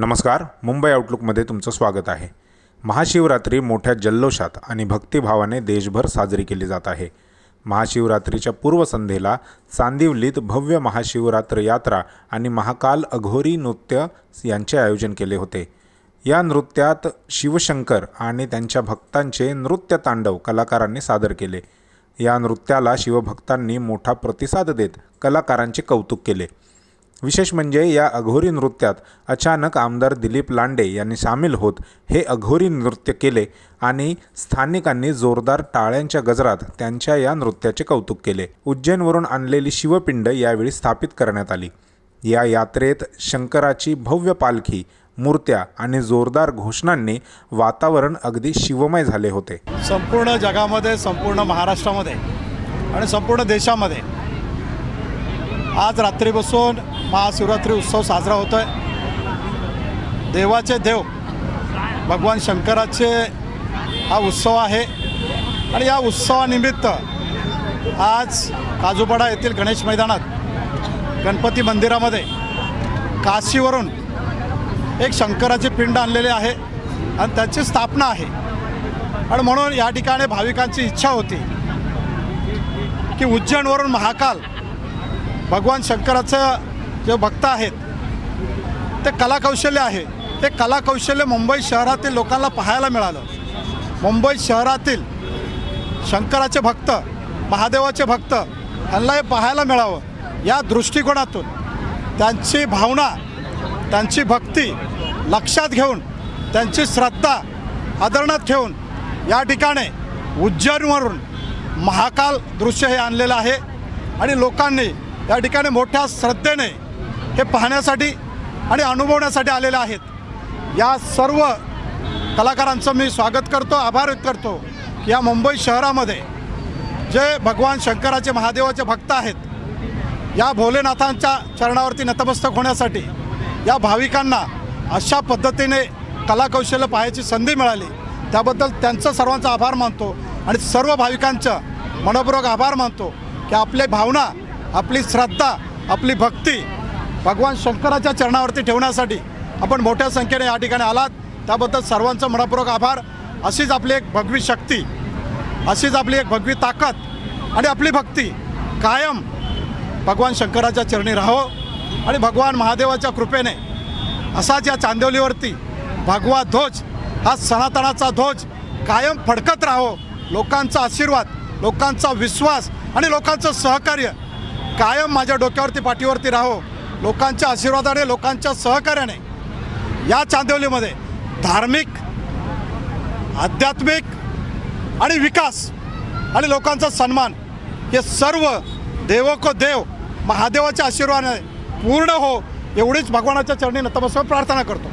नमस्कार मुंबई आउटलुकमध्ये तुमचं स्वागत आहे. महाशिवरात्री मोठ्या जल्लोषात आणि भक्तिभावाने देशभर साजरी केली जात आहे. महाशिवरात्रीच्या पूर्वसंध्येला चांदिवलीत भव्य महाशिवरात्र यात्रा आणि महाकाल अघोरी नृत्य यांचे आयोजन केले होते. या नृत्यात शिवशंकर आणि त्यांच्या भक्तांचे नृत्य तांडव कलाकारांनी सादर केले. या नृत्याला शिवभक्तांनी मोठा प्रतिसाद देत कलाकारांचे कौतुक केले. विशेष म्हणजे या अघोरी नृत्यात अचानक आमदार दिलीप लांडे यांनी सामील होत हे अघोरी नृत्य केले आणि स्थानिकांनी जोरदार टाळ्यांच्या गजरात त्यांच्या या नृत्याचे कौतुक केले. उज्जैनवरून आणलेली शिवपिंड यावेळी स्थापित करण्यात आली. या यात्रेत शंकराची भव्य पालखी मूर्त्या आणि जोरदार घोषणांनी वातावरण अगदी शिवमय झाले होते. संपूर्ण जगामध्ये संपूर्ण महाराष्ट्रामध्ये आणि संपूर्ण देशामध्ये आज रात्रीपासून महाशिवरात्री उत्सव साजरा होतो आहे देवाचे देव भगवान शंकराचे हा उत्सव आहे. आणि या उत्सवानिमित्त आज काजूपाडा येथील गणेश मैदानात गणपती मंदिरामध्ये काशीवरून एक शंकराचे पिंड आणलेले आहे आणि त्याची स्थापना आहे. आणि म्हणून या ठिकाणी भाविकांची इच्छा होती की उज्जैनवरून महाकाल भगवान शंकराचं जे भक्त आहेत ते कलाकौशल्य आहे. ते कलाकौशल्य मुंबई शहरातील लोकांना पाहायला मिळालं. मुंबई शहरातील शंकराचे भक्त महादेवाचे भक्त यांना हे पाहायला मिळावं या दृष्टिकोनातून. त्यांची भावना त्यांची भक्ती लक्षात घेऊन त्यांची श्रद्धा आदरणात ठेवून या ठिकाणी उज्जैनवरून महाकाल दृश्य हे आणलेलं आहे आणि लोकांनी या ठिकाणी मोठ्या श्रद्धेने हे पाहण्यासाठी आणि अनुभवण्यासाठी आलेले आहेत. या सर्व कलाकारांचं मी स्वागत करतो आभार व्यक्त करतो की या मुंबई शहरामध्ये जे भगवान शंकराचे महादेवाचे भक्त आहेत या भोलेनाथांच्या चरणावरती नतमस्तक होण्यासाठी या भाविकांना अशा पद्धतीने कलाकौशल्य पाहायची संधी मिळाली. त्याबद्दल त्यांचं सर्वांचा आभार मानतो आणि सर्व भाविकांचं मनपूर्वक आभार मानतो की आपली भावना आपली श्रद्धा आपली भक्ती भगवान शंकराच्या चरणावरती ठेवण्यासाठी आपण मोठ्या संख्येने या ठिकाणी आलात. त्याबद्दल सर्वांचं मनपूर्वक आभार. अशीच आपली एक भगवी शक्ती अशीच आपली एक भगवी ताकद आणि आपली भक्ती कायम भगवान शंकराच्या चरणी राहो आणि भगवान महादेवाच्या कृपेने असाच या चांदिवलीवरती भगवा ध्वज हा सनातनाचा ध्वज कायम फडकत राहो लोकांचा आशीर्वाद लोकांचा विश्वास आणि लोकांचं सहकार्य कायम माझ्या डोक्यावरती पाठीवरती राहो लोकांच्या आशीर्वादाने लोकांच्या सहकार्याने या चांदिवलीमध्ये धार्मिक आध्यात्मिक आणि विकास आणि लोकांचा सन्मान हे सर्व देवको देव महादेवाच्या आशीर्वादाने पूर्ण हो एवढीच भगवानाच्या चरणी नतमस्व प्रार्थना करतो.